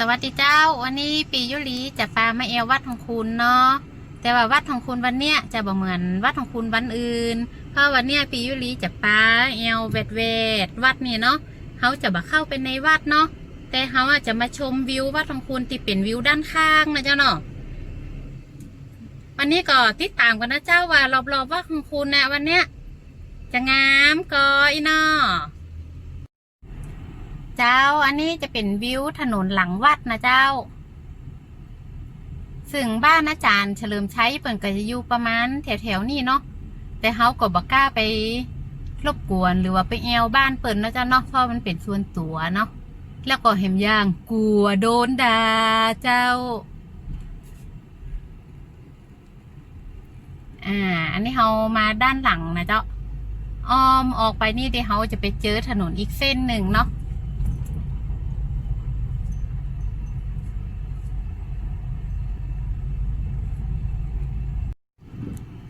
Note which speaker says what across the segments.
Speaker 1: สวัสดีเจ้า วันนี้ปียุรีจะพามาเอววัดของคุณเนาะแต่ว่าวัดของคุณวันเนี้ยจะบ่เหมือนวัดของคุณวันอื่น เพราะวันเนี้ยปียุรีจะพาเอวเวดเวดวัดนี่เนาะเขาจะบ่เข้าไปในวัดเนาะแต่เขาอาจจะมาชมวิววัดของคุณที่เป็นวิวด้านข้างนะเจ้าเนาะวันนี้ก็ติดตามกันนะเจ้าว่ารอบๆวัดของคุณนะวันเนี้ยจะงามก็อีเนาะ เจ้า อันนี้จะเป็นวิวถนนหลังวัดนะเจ้า ซึ่งบ้านอาจารย์เฉลิมชัยเปิ่นก็จะอยู่ประมาณแถวๆนี้เนาะ แต่เฮาก็บ่กล้าไปรบกวนหรือว่าไปแอวบ้านเปิ่นนะเจ้าเนาะ เพราะมันเป็นส่วนตัวเนาะ แล้วก็เห็นอย่างกลัวโดนด่าเจ้า อ่า อันนี้เฮามาด้านหลังนะเจ้าอ้อมออกไปนี่เดี๋ยวเฮาจะไปเจอถนนอีกเส้นหนึ่งเนาะ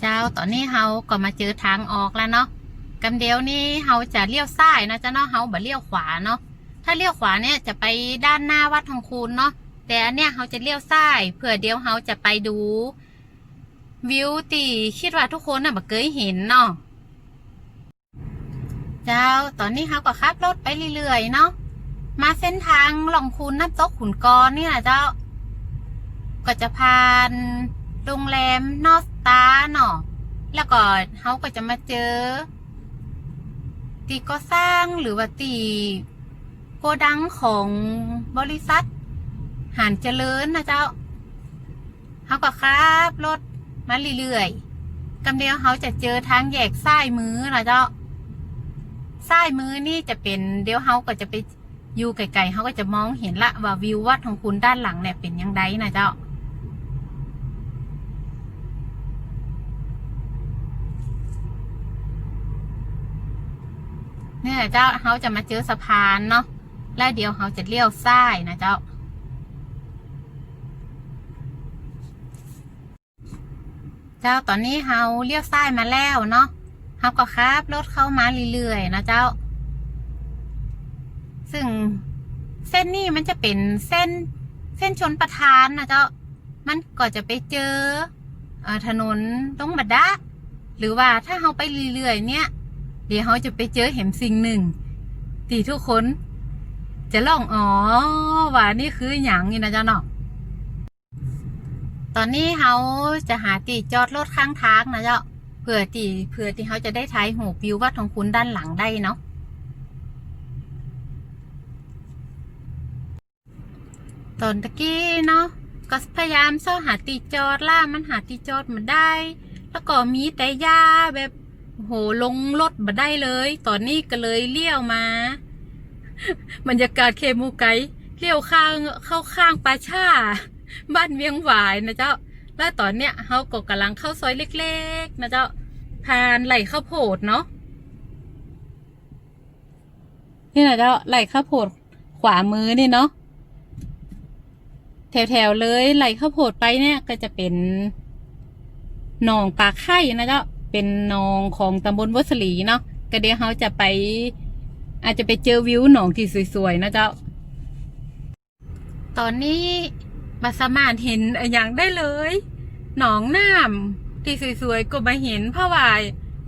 Speaker 1: เจ้า ตอนนี้เฮาก็มาเจอทางออกแล้วเนาะกำเดียวนี่เฮาจะเลี้ยวซ้ายนะเจ้าเนาะเฮาบ่เลี้ยวขวาเนาะถ้าเลี้ยวขวาเนี่ยจะไปด้านหน้าวัดทองคูณเนาะแต่อันเนี้ยเฮาจะเลี้ยวซ้ายเผื่อเดียวเฮาจะไปดูวิวตีคิดว่าทุกคนน่ะบ่เคยเห็นเนาะเจ้าตอนนี้เฮาก็ขับรถไปเรื่อยๆเนาะมาเส้นทางหลองคูนน้ำตกขุนกรนี่แหละเจ้า ก็จะผ่านโรงแรมนอสตาเนาะ แล้วก็เขาก็จะมาเจอ ตีก็สร้างหรือว่าตีโกดังของบริษัทหานเจริญนะเจ้าเขาก็ขับรถมาเรื่อยๆกำเดียวเขาจะเจอทางแยกซ้ายมือนะเจ้าซ้ายมือนี่จะเป็นเดี๋ยวเขาก็จะไปอยู่ไกลๆเขาก็จะมองเห็นละว่าวิววัดของคุณด้านหลังเนี่ยเป็นยังไงนะเจ้า นี่ยเจ้าเขาจะมาเจอสะพานเนาะแล้วเดี๋ยวเขาจะเลี้ยวซ้ายนะเจ้า เจ้าตอนนี้เขาเลี้ยวซ้ายมาแล้วเนาะเขาก็ขับรถเข้ามาเรื่อยๆนะเจ้า ซึ่งเส้นนี้มันจะเป็นเส้นเส้นชนประทานนะเจ้า มันก็จะไปเจอเออถนนตรงบัดดะหรือว่าถ้าเขาไปเรื่อยๆเนี่ย เดี๋ยวเขาจะไปเจอเห็นสิ่งหนึ่งที่ทุกคน จะลองอ๋อว่านี่คืออย่างนี้นะจ้าเนาะตอนนี้เขาจะหาตีจอดรถข้างทางนะเจ้าเพื่อตีเพื่อที่เขาจะได้ถ่ายหูวิววัดของคุณด้านหลังได้เนาะตอนตะกี้เนาะก็พยายามเซ้าหาตีจอดล่ามันหาตีจอดมาได้ แล้วก็มีแต่ยาแบบ โหลงรถมาได้เลย ตอนนี้ก็เลยเลี้ยวมาบรรยากาศเคมูไกเลี้ยวข้างเข้าข้างปาชาบ้านเวียงหวายนะเจ้า แล้วตอนเนี้ยเขาก็กำลังเข้าซอยเล็กๆ นะเจ้าผ่านไหลข้าวโพดเนาะนี่นะเจ้าไหลข้าวโพดขวามือนี่เนาะแถวๆเลยไหลข้าวโพดไปเนี่ยก็จะเป็นหนองปากไข่นะเจ้า เป็นหนองของตำบลวัสลีเนาะก็เดี๋ยวเขาจะไป อาจจะไปเจอวิวหนองที่สวยๆนะเจ้า ตอนนี้บัสามารถเห็นอนอย่างได้เลย หนองน้ำที่สวยๆก็มาเห็นเพราะว่า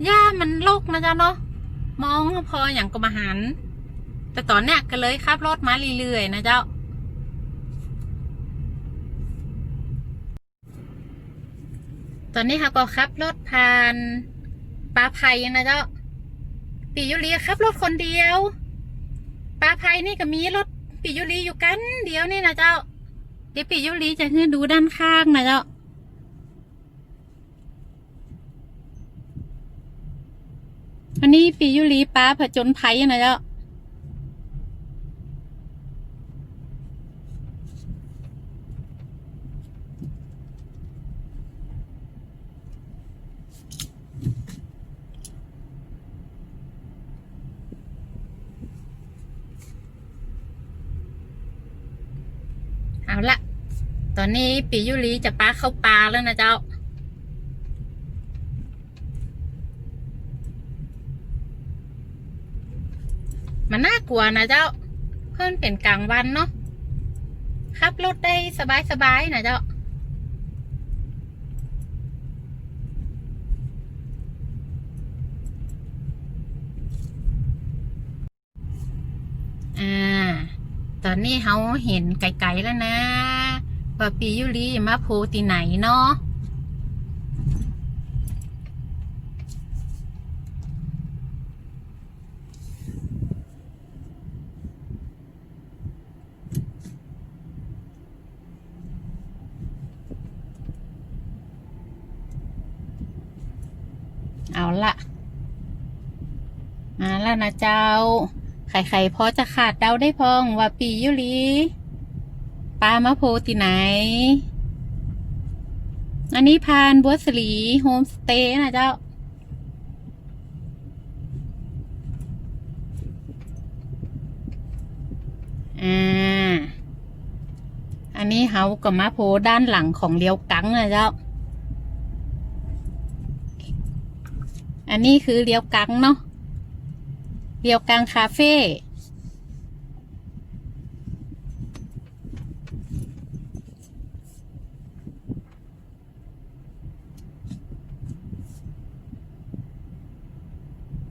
Speaker 1: หญ้ามันรกนะเจ้าเนาะมองพออย่างก็มาหันแต่ตอนเนี้ยก็เลยขับรถมาเรื่อยๆนะเจ้า อนนี้ค่ะก็ขับรถผ่านปลาไผ่นะเจ้าปียุรีขับรถคนเดียวปลาไผ่นี่ก็มีรถปียุรีอยู่กันเดียวนี่นะเจ้าเดี๋ยวปียุรีจะให้ดูด้านข้างนะเจ้าอันนี้ปียุรีปลาผจญภัยนะเจ้าละ ตอนนี้ปียุรีจะปลาเข้าปลาแล้วนะเจ้า มันน่ากลัวนะเจ้า เพิ่นเป็นกลางวันเนาะขับรถได้สบายๆนะเจ้าอ่าตอนนี้เขาเห็นไกลๆแล้วนะ ว่าปียุรีมาโพตีไหนเนาะเอาละมาแล้วนะเจ้าใครๆพอจะขาดเดาได้พองว่าปียุรี ปลามาโพติไหน อันนี้พานบัวสลีโฮมสเตย์นะเจ้า อ่า อันนี้เฮากับมาโพด้านหลังของเลี้ยวกังนะเจ้า อันนี้คือเลี้ยวกังเนาะเลี้ยวกังคาเฟ่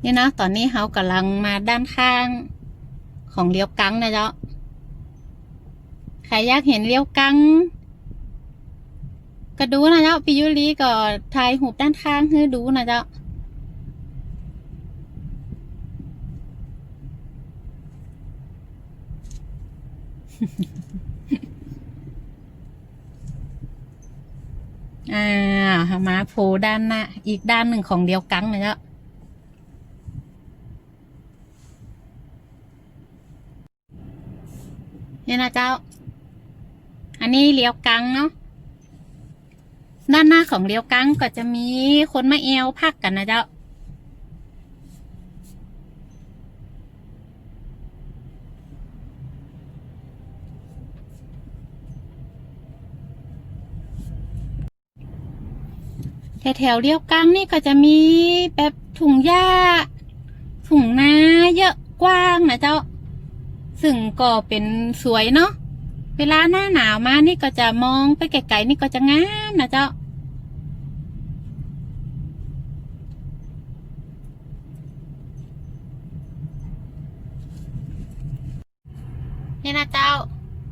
Speaker 1: นี่นะตอนนี้เขากำลังมาด้านข้างของเลี้ยวกังนะเจ้าใครอยากเห็นเลี้ยวกังก็ดูนะเจ้าปิยุรีก็ถ่ายหูด้านข้างให้ดูนะเจ้าอ่ามาโผล่ด้านหน้าอีกด้านหนึ่งของเดียวกังนะเจ้ นี่นะเจ้า อันนี้เลี้ยวกังเนาะด้านหน้าของเลี้ยวกังก็จะมีคนมาเอวพักกันนะเจ้าแถวๆเลี้ยวกังนี่ก็จะมีแบบถุงหญ้าถุงนาเยอะกว้างนะเจ้า ซึ่งก็เป็นสวยเนาะเวลาหน้าหนาวมานี่ก็จะมองไปไกลๆนี่ก็จะงามนะเจ้า นี่นะเจ้า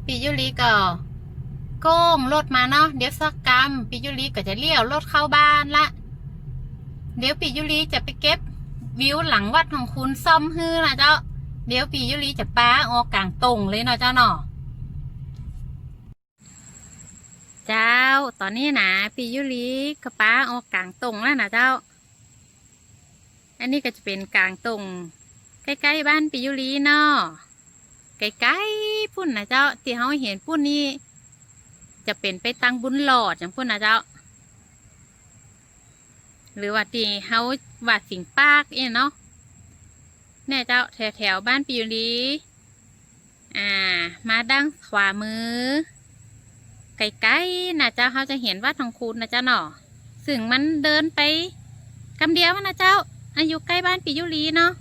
Speaker 1: ปียุรีก็โก้งรถมาเนาะเดี๋ยวสักกรรมปียุรีก็จะเลี้ยวรถเข้าบ้านละ เดี๋ยวปียุรีจะไปเก็บวิวหลังวัดของคุณซ่อมฮื้อนะเจ้า เดี๋ยวปียุรีจะป้าออกกลางตรงเลยเนาะเจ้าเนาะเจ้า ตอนนี้นะปียุรีกับป้าออกกลางตรงแล้วนะเจ้า อันนี้ก็จะเป็นกลางตรงใกล้ๆบ้านปียุรีเนาะไกล้ๆพุ่นนะเจ้าที่เขาเห็นพุ่นนี้จะเป็นไปตังบุญหลอดอย่างพุ่นนะเจ้า หรือว่าที่เขาว่าสิงปากเองเนาะ แน่เจ้าแถวแถวบ้านปิยุรีอ่า มาดั้งขวามือ ไกลๆนะเจ้าเขาจะเห็นว่าทองคูณนะเจ้าเนาะซึ่งมันเดินไปกำเดียวนะเจ้า อายุใกล้บ้านปิยุรีเนาะ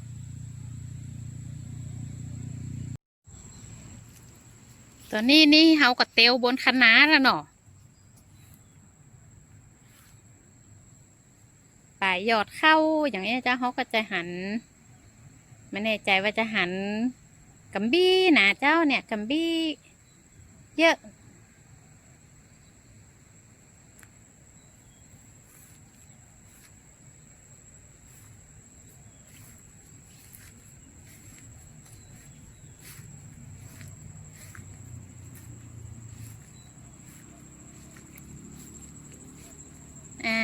Speaker 1: ตอนนี้นี่เฮากับเตียวบนคณะแล้วเนาะป่ายยอดเข้าอย่างนี้เจ้าเขาก็จะหัน ไม่แน่ใจว่าจะหันกัมบี้นะเจ้าเนี่ยกัมบี้เยอะ อ่า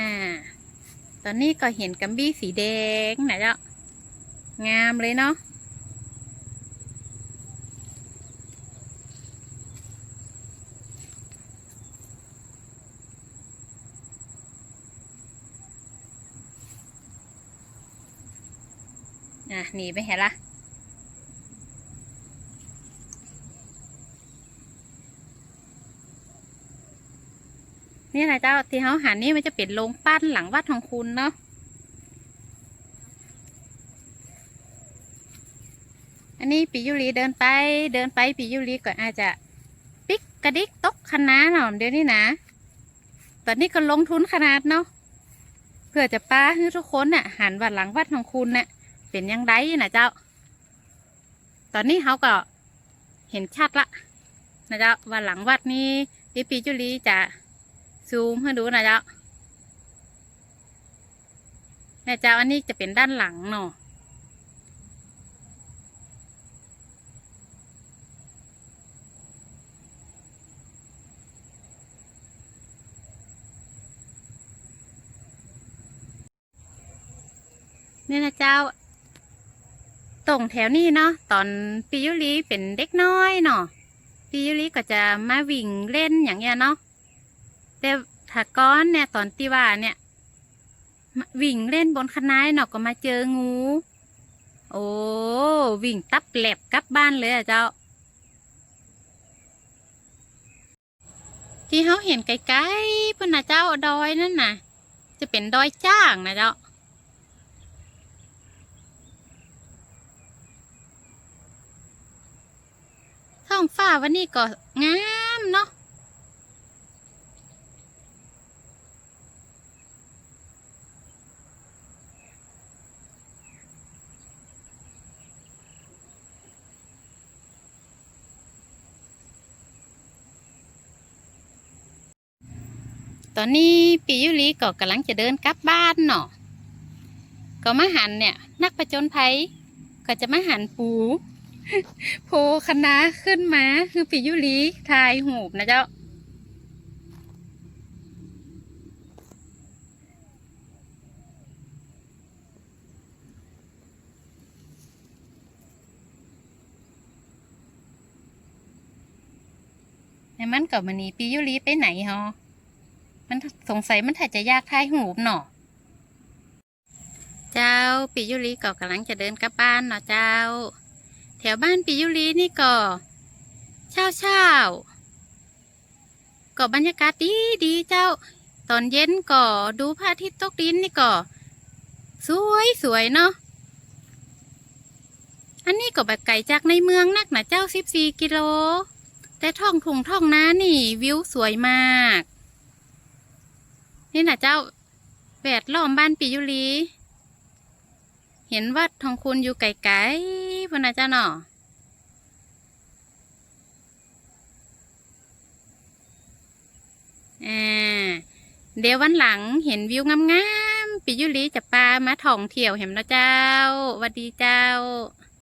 Speaker 1: ตอนนี้ก็เห็นกัมบี้สีแดงนะเจ้า งามเลยเนาะอะหนีไปเห็นละนี่นะเจ้าที่เขาหันนี่มันจะเป็นโรงปั้นหลังวัดของคุณเนาะ อันนี้ ปิยุรีเดินไป เดินไปปิยุรีก็อาจจะปิกกระดิกตกคณะเนาะเดี๋ยวนี้นะ ตอนนี้ก็ลงทุนขนาดเนาะเพื่อจะป้าให้ทุกคนน่ะหันวัดหลังวัดของคุณน่ะเป็นยังไงนะเจ้า ตอนนี้เขาก็เห็นชัดละนะเจ้าว่าหลังวัดนี้ดิปีจุลีจะซูมให้ดูนะเจ้าเนี่ยเจ้าอันนี้จะเป็นด้านหลังเนาะ นี่นะเจ้าตรงแถวนี้เนาะตอนปิยุรีเป็นเด็กน้อยเนาะปิยุรีก็จะมาวิ่งเล่นอย่างเงี้ยเนาะแต่ถ้าก้อนเนี่ยตอนที่ว่าเนี่ยวิ่งเล่นบนคะนายเนาะก็มาเจองู โอ้วิ่งตับแหลบกลับบ้านเลยอะเจ้า ที่เขาเห็นไกลๆพุ่นนะเจ้าดอยนั่นน่ะ จะเป็นดอยจ้างนะเจ้า ท้องฟ้าวันนี้ก็งามเนาะตอนนี้ปียุรีก็กำลังจะเดินกลับบ้านเนาะก็มาหันเนี่ย นักประจนภัยก็จะมาหันปู โพคณะขึ้นมาคือปิยุรีทายหูบนะเจ้า ในมันกับมันนี้ปิยุรีไปไหนฮะมันสงสัยมันถ่ายจะยากทายหูบเนาะเจ้าปิยุรีก็กำลังจะเดินกลับบ้านเนาะเจ้า แถวบ้านปิยุรีนี่ก็เช้าเช้าๆก็บรรยากาศดีดีเจ้า ตอนเย็นก็ดูพระอาทิตย์ตกดินนี่ก็ สวยสวยเนาะอันนี้ก็แบบไก่จากในเมืองนักนะเจ้าสิบสี่กิโล แต่ท้องถุงท้องน้านี่วิวสวยมาก นี่นะเจ้าแวดล้อมบ้านปิยุรี เห็นวัดทองคุณอยู่ไกลๆพนนะเจ้าเนาะอ่าเดี๋ยววันหลังเห็นวิวงามๆปิยุรีจะปามาท่องเที่ยวเห็นนะเจ้าวัดดีเจ้า